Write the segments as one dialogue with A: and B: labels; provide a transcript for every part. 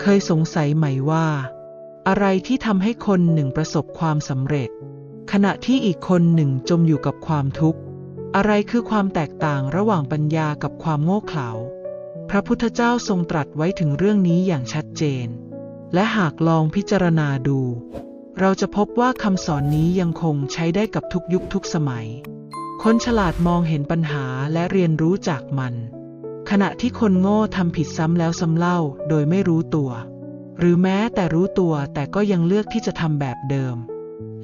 A: เคยสงสัยไหมว่า อะไรที่ทำให้คนหนึ่งประสบความสำเร็จ ขณะที่อีกคนหนึ่งจมอยู่กับความทุกข์ อะไรคือความแตกต่างระหว่างปัญญากับความโง่เขลาพระพุทธเจ้าทรงตรัสไว้ถึงเรื่องนี้อย่างชัดเจน และหากลองพิจารณาดู เราจะพบว่าคำสอนนี้ยังคงใช้ได้กับทุกยุคทุกสมัย คนฉลาดมองเห็นปัญหาและเรียนรู้จากมัน ขณะที่คนโง่ทำผิดซ้ำแล้วซ้ำเล่าโดยไม่รู้ตัว หรือแม้แต่รู้ตัวแต่ก็ยังเลือกที่จะทำแบบเดิม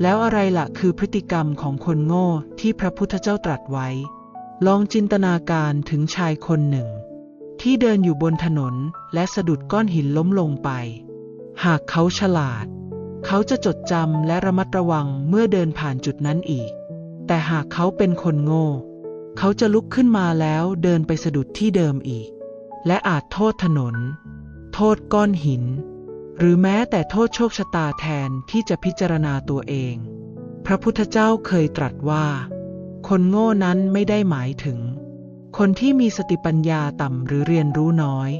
A: แล้วอะไรล่ะคือพฤติกรรมของคนโง่ที่พระพุทธเจ้าตรัสไว้ ลองจินตนาการถึงชายคนหนึ่ง ที่เดินอยู่บนถนนและสะดุดก้อนหินล้มลงไป หากเขาฉลาด เขาจะจดจำและระมัดระวังเมื่อเดินผ่านจุดนั้นอีก แต่หากเขาเป็นคนโง่ เขาจะลุกขึ้นมาแล้วเดินไปสะดุดที่เดิมอีก และอาจโทษถนน โทษก้อนหิน หรือแม้แต่โทษโชคชะตาแทนที่จะพิจารณาตัวเอง พระพุทธเจ้าเคยตรัสว่า คนโง่นั้นไม่ได้หมายถึง คนที่มีสติปัญญาต่ำหรือเรียนรู้น้อย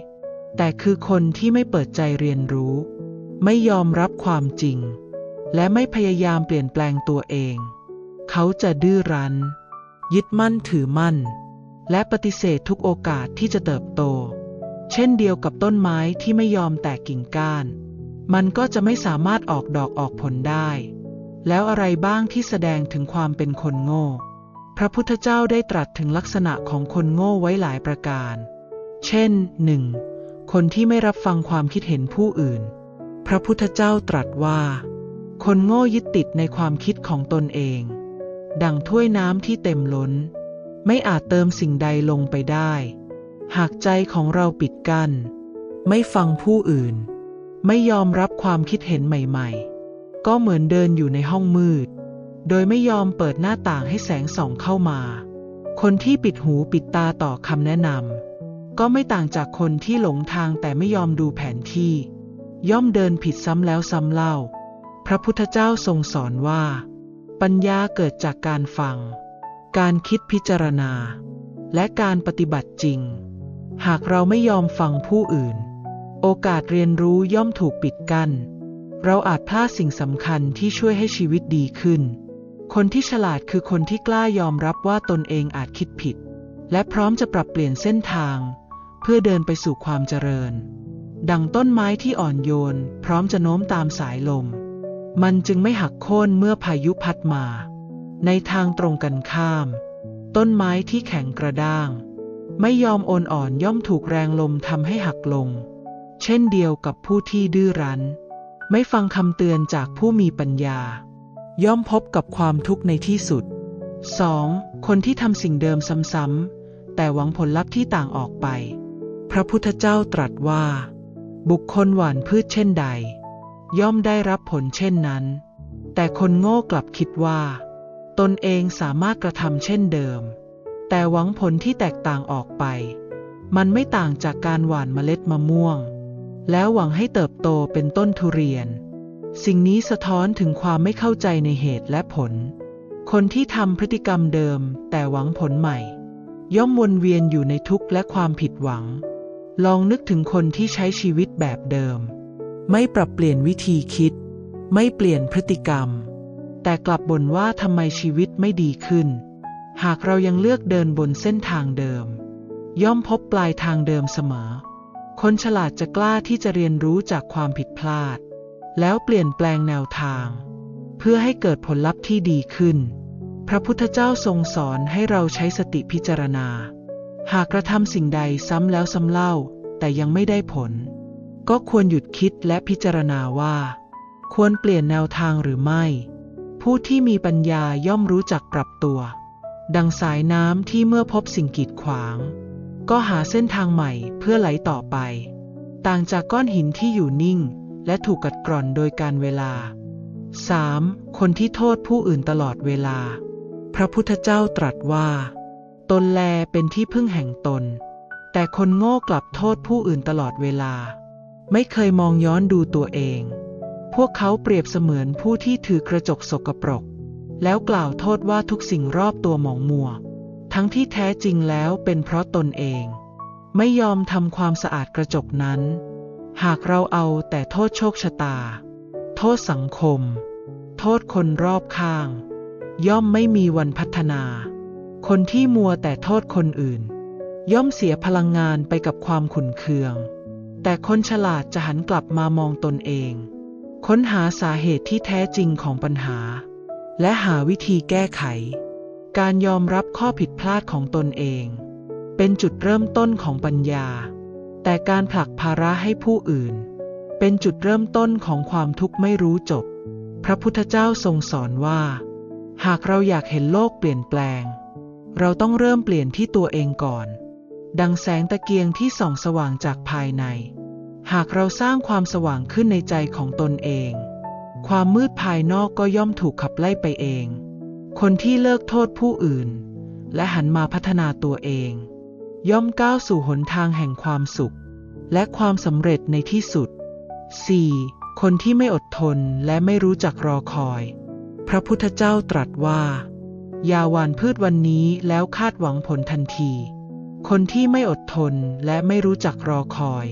A: แต่คือคนที่ไม่เปิดใจเรียนรู้ ไม่ยอมรับความจริง และไม่พยายามเปลี่ยนแปลงตัวเอง เขาจะดื้อรั้น ยึดมั่นถือมั่น และปฏิเสธทุกโอกาสที่จะเติบโต เช่นเดียวกับต้นไม้ที่ไม่ยอมแตกกิ่งก้าน มันก็จะไม่สามารถออกดอกออกผลได้ แล้วอะไรบ้างที่แสดงถึงความเป็นคนโง่ พระพุทธเจ้าได้ตรัสถึงลักษณะของคนโง่ไว้หลายประการ เช่น 1. คนที่ไม่รับฟังความคิดเห็นผู้อื่น พระพุทธเจ้าตรัสว่า คนโง่ยึดติดในความคิดของตนเอง ดังถ้วยน้ำที่เต็มล้น ไม่อาจเติมสิ่งใดลงไปได้ หากใจของเราปิดกัน้น ไม่ฟังผู้อื่น ไม่ยอมรับความคิดเห็นใหม่ๆ ก็เหมือนเดินอยู่ในห้องมืด โดยไม่ยอมเปิดหน้าต่างให้แสงส่องเข้ามา คนที่ปิดหูปิดตาต่อคำแนะนำก็ไม่ต่างจากคนที่หลงทางแต่ไม่ยอมดูแผนที่ ย่อมเดินผิดซ้ำแล้วซ้ำเล่า พระพุทธเจ้าทรงสอนว่า ปัญญาเกิดจากการฟัง การคิดพิจารณา และการปฏิบัติจริง หากเราไม่ยอมฟังผู้อื่น โอกาสเรียนรู้ย่อมถูกปิดกั้น เราอาจพลาดสิ่งสำคัญที่ช่วยให้ชีวิตดีขึ้น คนที่ฉลาดคือคนที่กล้ายอมรับว่าตนเองอาจคิดผิด และพร้อมจะปรับเปลี่ยนเส้นทาง เพื่อเดินไปสู่ความเจริญ ดังต้นไม้ที่อ่อนโยน พร้อมจะโน้มตามสายลม มันจึงไม่หักโค่นเมื่อพายุพัดมา ในทางตรงกันข้าม ต้นไม้ที่แข็งกระด้าง ไม่ยอมโอนอ่อนย่อมถูกแรงลมทำให้หักลง เช่นเดียวกับผู้ที่ดื้อรั้น ไม่ฟังคำเตือนจากผู้มีปัญญา ย่อมพบกับความทุกข์ในที่สุด 2. คนที่ทำสิ่งเดิมซ้ำๆ แต่หวังผลลัพธ์ที่ต่างออกไป พระพุทธเจ้าตรัสว่า บุคคลหว่านพืชเช่นใด ย่อมได้รับผลเช่นนั้น แต่คนโง่กลับคิดว่า ตนเองสามารถกระทำเช่นเดิม แต่หวังผลที่แตกต่างออกไป มันไม่ต่างจากการหว่านเมล็ดมะม่วง แล้วหวังให้เติบโตเป็นต้นทุเรียน สิ่งนี้สะท้อนถึงความไม่เข้าใจในเหตุและผล คนที่ทำพฤติกรรมเดิม แต่หวังผลใหม่ ย่อมวนเวียนอยู่ในทุกข์และความผิดหวัง ลองนึกถึงคนที่ใช้ชีวิตแบบเดิม ไม่ปรับเปลี่ยนวิธีคิด ไม่เปลี่ยนพฤติกรรม แต่กลับบ่นว่าทำไมชีวิตไม่ดีขึ้น หากเรายังเลือกเดินบนเส้นทางเดิม ย่อมพบปลายทางเดิมเสมอ คนฉลาดจะกล้าที่จะเรียนรู้จากความผิดพลาด แล้วเปลี่ยนแปลงแนวทาง เพื่อให้เกิดผลลัพธ์ที่ดีขึ้น พระพุทธเจ้าทรงสอนให้เราใช้สติพิจารณา หากกระทำสิ่งใดซ้ำแล้วซ้ำเล่า แต่ยังไม่ได้ผล ก็ควรหยุดคิดและพิจารณาว่า ควรเปลี่ยนแนวทางหรือไม่ ผู้ที่มีปัญญาย่อมรู้จักปรับตัว ดังสายน้ำที่เมื่อพบสิ่งกีดขวาง ก็หาเส้นทางใหม่เพื่อไหลต่อไป ต่างจากก้อนหินที่อยู่นิ่ง และถูกกัดกร่อนโดยการเวลา 3. คนที่โทษผู้อื่นตลอดเวลา พระพุทธเจ้าตรัสว่า ตนแลเป็นที่พึ่งแห่งตน แต่คนโง่กลับโทษผู้อื่นตลอดเวลา ไม่เคยมองย้อนดูตัวเอง พวกเขาเปรียบเสมือนผู้ที่ถือกระจกสกปรก แล้วกล่าวโทษว่าทุกสิ่งรอบตัวหมองมัว ทั้งที่แท้จริงแล้วเป็นเพราะตนเอง ไม่ยอมทำความสะอาดกระจกนั้น หากเราเอาแต่โทษโชคชะตา โทษสังคม โทษคนรอบข้าง ย่อมไม่มีวันพัฒนา คนที่มัวแต่โทษคนอื่น ย่อมเสียพลังงานไปกับความขุนเคือง แต่คนฉลาดจะหันกลับมามองตนเอง ค้นหาสาเหตุที่แท้จริงของปัญหา และหาวิธีแก้ไข การยอมรับข้อผิดพลาดของตนเอง เป็นจุดเริ่มต้นของปัญญา แต่การผลักภาระให้ผู้อื่น เป็นจุดเริ่มต้นของความทุกข์ไม่รู้จบ พระพุทธเจ้าทรงสอนว่า หากเราอยากเห็นโลกเปลี่ยนแปลง เราต้องเริ่มเปลี่ยนที่ตัวเองก่อน ดังแสงตะเกียงที่ส่องสว่างจากภายใน หากเราสร้างความสว่างขึ้นในใจของตนเอง ความมืดภายนอกก็ย่อมถูกขับไล่ไปเอง คนที่เลิกโทษผู้อื่น และหันมาพัฒนาตัวเอง ย่อมก้าวสู่หนทางแห่งความสุข และความสำเร็จในที่สุด 4. คนที่ไม่อดทนและไม่รู้จักรอคอย พระพุทธเจ้าตรัสว่า อย่าหวานพืชวันนี้แล้วคาดหวังผลทันที คนที่ไม่อดทนและไม่รู้จักรอคอย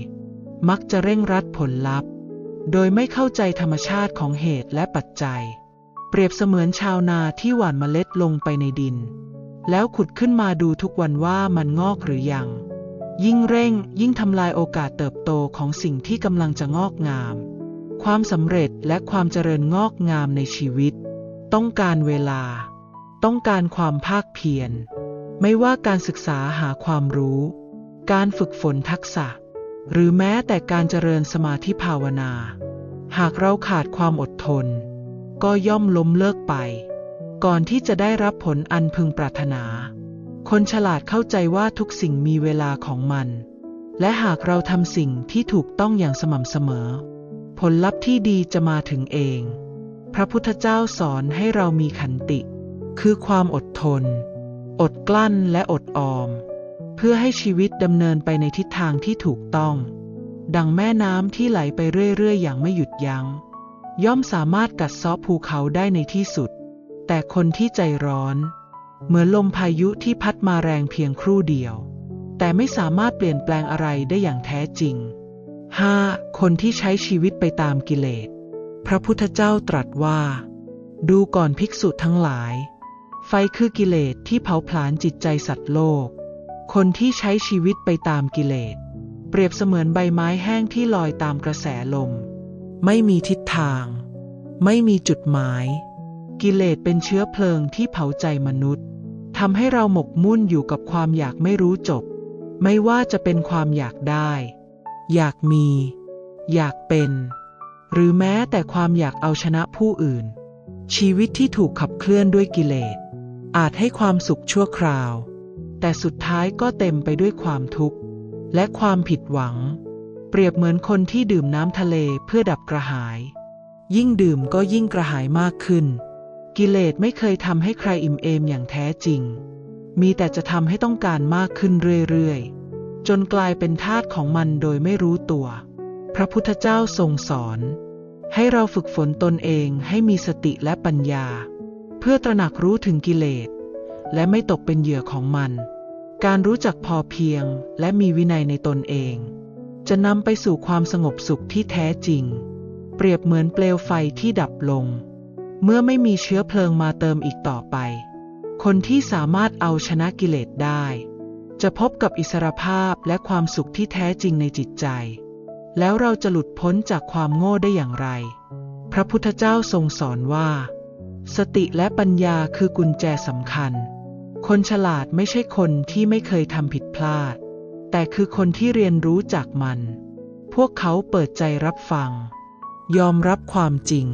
A: มักจะเร่งรัดผลลัพธ์ โดยไม่เข้าใจธรรมชาติของเหตุและปัจจัย เปรียบเสมือนชาวนาที่หว่านเมล็ดลงไปในดิน แล้วขุดขึ้นมาดูทุกวันว่ามันงอกหรือยัง ยิ่งเร่งยิ่งทำลายโอกาสเติบโตของสิ่งที่กำลังจะงอกงาม ความสำเร็จและความเจริญงอกงามในชีวิต ต้องการเวลา ต้องการความภาคเพียร ไม่ว่าการศึกษาหาความรู้ การฝึกฝนทักษะ หรือแม้แต่การเจริญสมาธิภาวนา หากเราขาดความอดทน ก็ย่อมล้มเลิกไป ก่อนที่จะได้รับผลอันพึงปรารถนา คนฉลาดเข้าใจว่าทุกสิ่งมีเวลาของมัน และหากเราทำสิ่งที่ถูกต้องอย่างสม่ำเสมอ ผลลัพธ์ที่ดีจะมาถึงเอง พระพุทธเจ้าสอนให้เรามีขันติ คือความอดทน อดกลั้นและอดออม เพื่อให้ชีวิตดำเนินไปในทิศทางที่ถูกต้อง ดังแม่น้ำที่ไหลไปเรื่อยๆ อย่างไม่หยุดยัง้ง ย่อมสามารถกัดเซาะภูเขาได้ในที่สุด แต่คนที่ใจร้อน เหมือนลมพายุที่พัดมาแรงเพียงครู่เดียว แต่ไม่สามารถเปลี่ยนแปลงอะไรได้อย่างแท้จริง 5. คนที่ใช้ชีวิตไปตามกิเลส พระพุทธเจ้าตรัสว่า ดูก่อนภิกษุทั้งหลาย ไฟคือกิเลสที่เผาผลาญจิตใจสัตว์โลก คนที่ใช้ชีวิตไปตามกิเลส เปรียบเสมือนใบไม้แห้งที่ลอยตามกระแสลม ไม่มีทิศทาง ไม่มีจุดหมาย กิเลสเป็นเชื้อเพลิงที่เผาใจมนุษย์ทำให้เราหมกมุ่นอยู่กับความอยากไม่รู้จบ ไม่ว่าจะเป็นความอยากได้ อยากมี อยากเป็น หรือแม้แต่ความอยากเอาชนะผู้อื่น ชีวิตที่ถูกขับเคลื่อนด้วยกิเลส อาจให้ความสุขชั่วคราว แต่สุดท้ายก็เต็มไปด้วยความทุกข์ และความผิดหวัง เปรียบเหมือนคนที่ดื่มน้ำทะเลเพื่อดับกระหาย ยิ่งดื่มก็ยิ่งกระหายมากขึ้น กิเลสไม่เคยทำให้ใครอิ่มเอมอย่างแท้จริง มีแต่จะทำให้ต้องการมากขึ้นเรื่อยๆ จนกลายเป็นทาสของมันโดยไม่รู้ตัว พระพุทธเจ้าทรงสอน ให้เราฝึกฝนตนเองให้มีสติและปัญญา พื่อตระหนักรู้ถึงกิเลส และไม่ตกเป็นเหยื่อของมัน การรู้จักพอเพียงและมีวินัยในตนเอง จะนำไปสู่ความสงบสุขที่แท้จริง เปรียบเหมือนเปลวไฟที่ดับลง เมื่อไม่มีเชื้อเพลิงมาเติมอีกต่อไป คนที่สามารถเอาชนะกิเลสได้ จะพบกับอิสรภาพและความสุขที่แท้จริงในจิตใจ แล้วเราจะหลุดพ้นจากความโง่ได้อย่างไร พระพุทธเจ้าทรงสอนว่า สติและปัญญาคือกุญแจสำคัญ คนฉลาดไม่ใช่คนที่ไม่เคยทำผิดพลาด แต่คือคนที่เรียนรู้จากมัน พวกเขาเปิดใจรับฟัง ยอมรับความจริง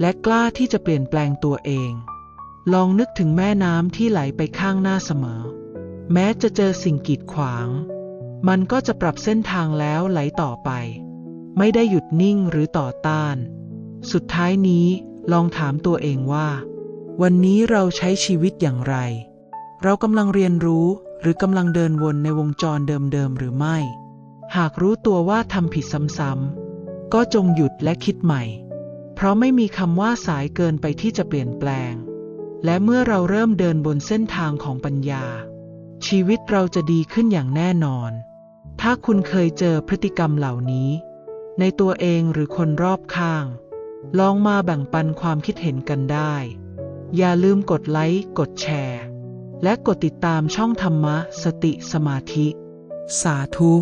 A: และกล้าที่จะเปลี่ยนแปลงตัวเอง ลองนึกถึงแม่น้ำที่ไหลไปข้างหน้าเสมอ แม้จะเจอสิ่งกีดขวาง มันก็จะปรับเส้นทางแล้วไหลต่อไป ไม่ได้หยุดนิ่งหรือต่อต้าน สุดท้ายนี้ ลองถามตัวเองว่า วันนี้เราใช้ชีวิตอย่างไร เรากำลังเรียนรู้หรือกำลังเดินวนในวงจรเดิมๆหรือไม่ หากรู้ตัวว่าทำผิดซ้ำๆก็จงหยุดและคิดใหม่ เพราะไม่มีคำว่าสายเกินไปที่จะเปลี่ยนแปลง และเมื่อเราเริ่มเดินบนเส้นทางของปัญญา ชีวิตเราจะดีขึ้นอย่างแน่นอน ถ้าคุณเคยเจอพฤติกรรมเหล่านี้ ในตัวเองหรือคนรอบข้าง ลองมาแบ่งปันความคิดเห็นกันได้ อย่าลืมกดไลค์ กดแชร์ และกดติดตามช่องธรรมะสติสมาธิ สาธุ